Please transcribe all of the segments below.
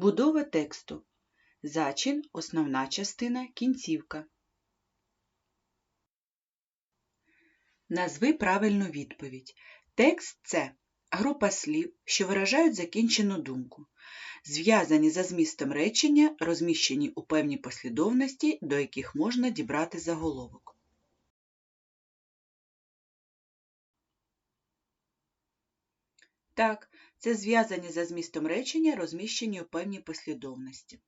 Будова тексту. Зачин – основна частина, кінцівка. Назви правильну відповідь. Текст – це група слів, що виражають закінчену думку, зв'язані за змістом речення, розміщені у певній послідовності, до яких можна дібрати заголовок. Так, це зв'язані за змістом речення, розміщені у певній послідовності.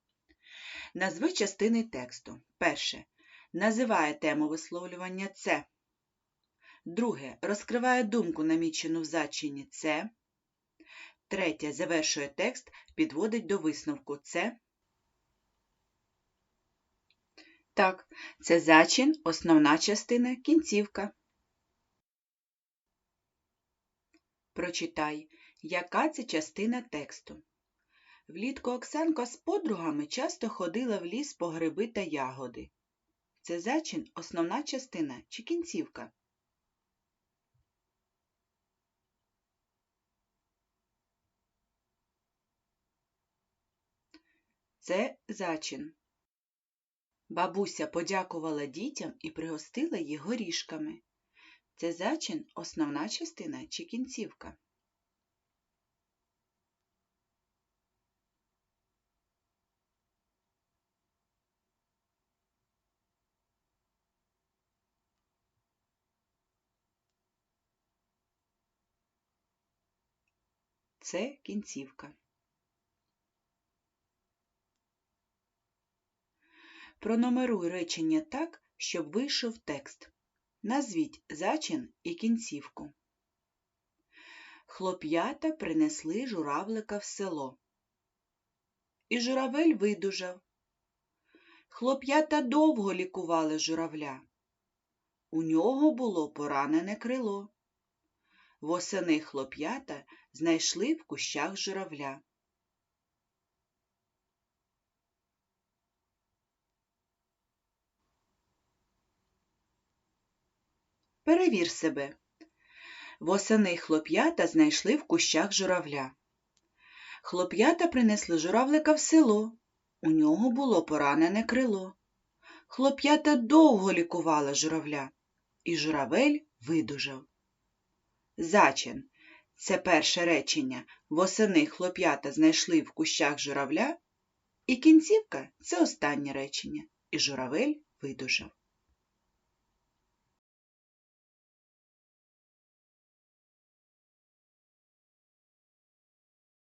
Назви частини тексту. Перше. Називає тему висловлювання це. Друге. Розкриває думку, намічену в зачині це. Третє. Завершує текст, підводить до висновку це. Так, це зачин, основна частина, кінцівка. Прочитай, яка це частина тексту. Влітку Оксанка з подругами часто ходила в ліс по гриби та ягоди. Це зачин основна частина чи кінцівка? Це зачин. Бабуся подякувала дітям і пригостила їх горішками. Це зачин основна частина чи кінцівка? Це кінцівка. Пронумеруй речення так, щоб вийшов текст. Назвіть зачин і кінцівку. Хлоп'ята принесли журавлика в село. І журавель видужав. Хлоп'ята довго лікували журавля. У нього було поранене крило. Восени хлоп'ята знайшли в кущах журавля. Перевір себе. Восени хлоп'ята знайшли в кущах журавля. Хлоп'ята принесли журавлика в село. У нього було поранене крило. Хлоп'ята довго лікували журавля, і журавель видужав. Зачин це перше речення. Восени хлоп'ята знайшли в кущах журавля. І кінцівка це останнє речення. І журавель видужав.